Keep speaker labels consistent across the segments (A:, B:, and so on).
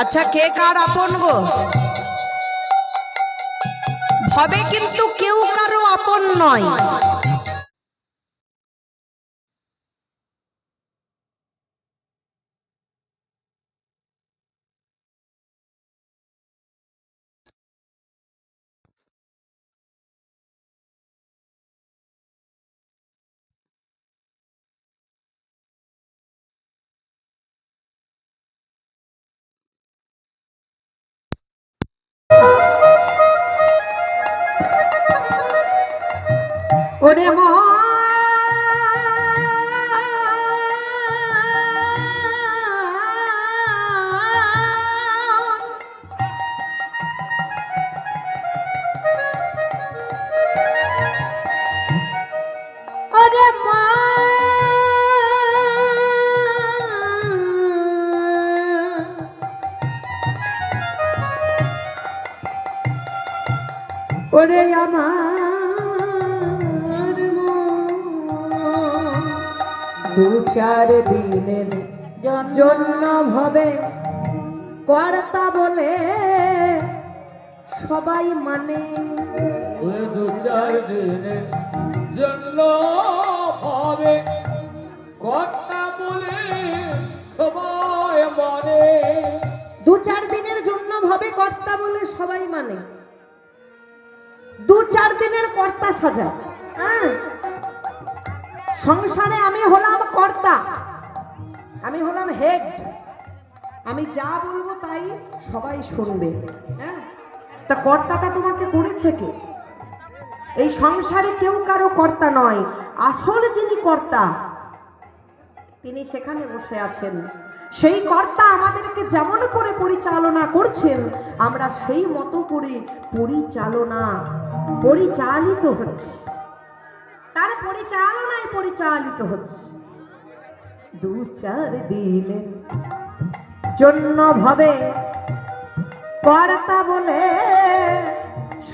A: আচ্ছা কে কার আপন গো? হবে কিন্তু কেউ কারও আপন নয়। ওরে আমার দু চার দিনের জন্য ভাবে কর্তা বলে সবাই মানে।
B: দু চার দিনের জন্য হবে কর্তা বলে সবাই মানে।
A: দু চার দিনের জন্য ভাবে কর্তা বলে সবাই মানে। দু চার দিনের কর্তা সাজা। হ্যাঁ। সংসারে আমি হলাম কর্তা। আমি হলাম হেড। আমি যা বলব তাই সবাই শুনবে। হ্যাঁ? তা কর্তাটা তোমাকে করেছে কে? এই সংসারে কেউ কারও কর্তা নয়। আসল যিনি কর্তা তিনি সেখানে বসে আছেন। সেই কর্তা আমাদেরকে যেমন করে পরিচালনা করছেন আমরা সেই মতো করে পরিচালনা পরিচালিত হচ্ছে। তার পরিচালনায় পরিচালিত হচ্ছে। দু চার দিনের জন্য ভাবে কর্তা বলে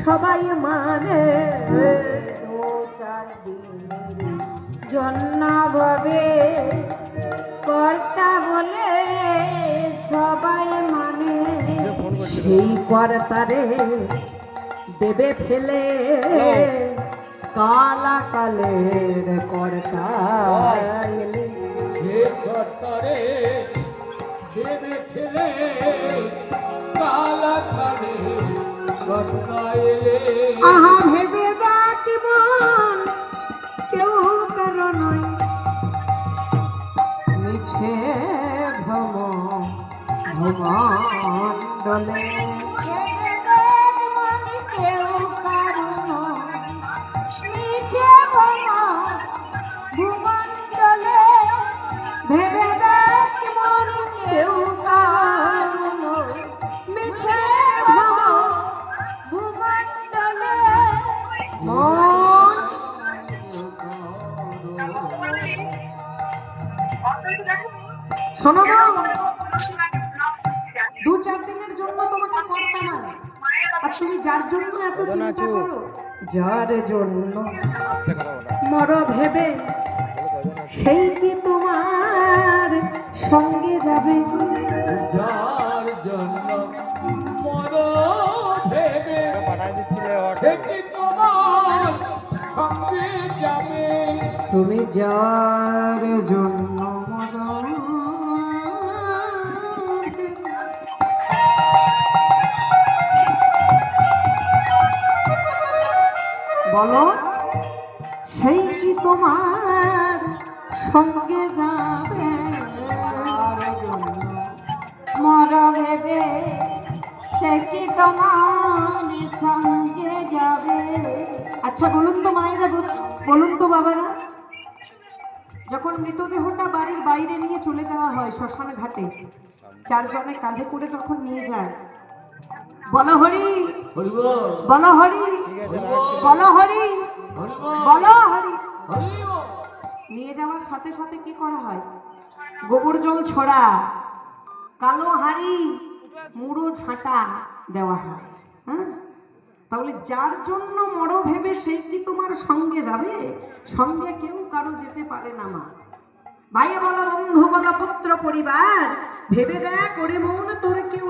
A: সবাই মানে। দু চার দিনের জন্য ভাবে কর্তা বলে সবাই মানে। সেই কর্তারে দেবে ফেলে। কালা কালের কর্তা
B: কর্তারে দেবে ছেলে কালা খানে কর্তা
A: আহা ভেবে দেখ কেউ কারও মিছে ভ্রম ভ্রমণ্ডলে শোনো দু চার দিনের জন্য তোমাকে করতে না আর তুমি যার জন্য এত চিন্তা করো যার জন্য মর ভেবে সেই কি তোমার সঙ্গে যাবে?
B: যার জন্য মর ভেবে
A: তুমি যার জন্য বলো, সেই কি তোমার সঙ্গে যাবে? মর ভেবে সে কি তোমার সঙ্গে যাবে? আচ্ছা বলুন তো মায়েরা বল- বলুন তো বাবারা। যখন মৃতদেহটা বাড়ির বাইরে নিয়ে চলে যাওয়া হয় শ্মশান ঘাটে চারজনে কাঁধে করে যখন নিয়ে যায় বলো হরি হরি বলো হরি হরি। নিয়ে যাওয়ার সাথে সাথে কি করা হয়? গোবর জল ছড়া কালো হাড়ি মুড়ো ঝাঁটা দেওয়া হয় হ্যাঁ? তাহলে যার জন্য মরো ভেবে সেই কি তোমার সঙ্গে যাবে? সঙ্গে কেউ কারও যেতে পারে না, মা। ভাইয়া বলা বন্ধু বলা পুত্র পরিবার, ভেবে দেখ ওরে মন তোর কেউ